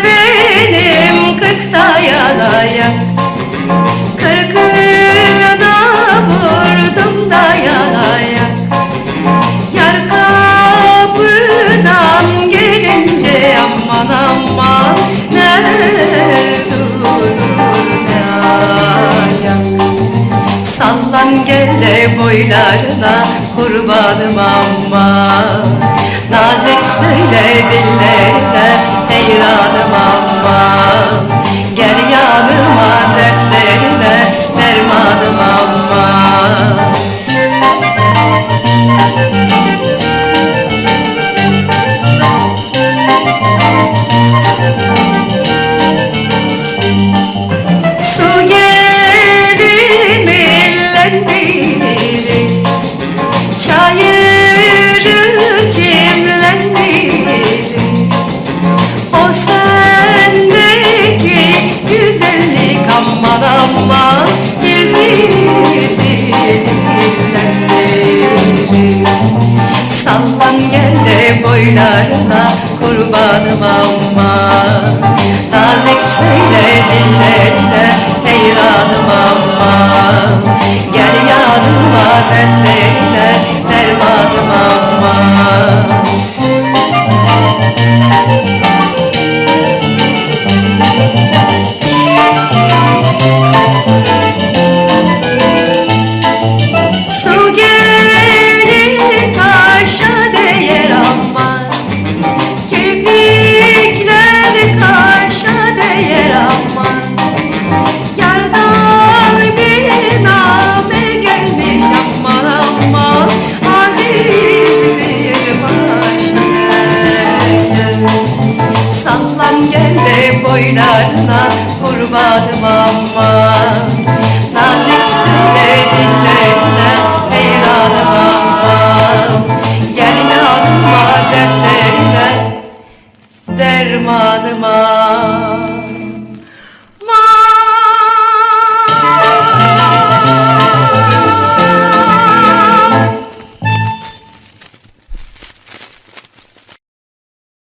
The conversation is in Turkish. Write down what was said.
Merdivenim kırk dayanaya boylarına kurbanım amma Nazik söyle dil yarına kurbanım amma Nazik söyle dillerine heyranım amma Gel yanıma dertlerine dermanım amma Aman gel de boylarına kurbanım aman. Nazik söyle dillerine heyranım aman. Gel inanma dertlerine dermanım aman.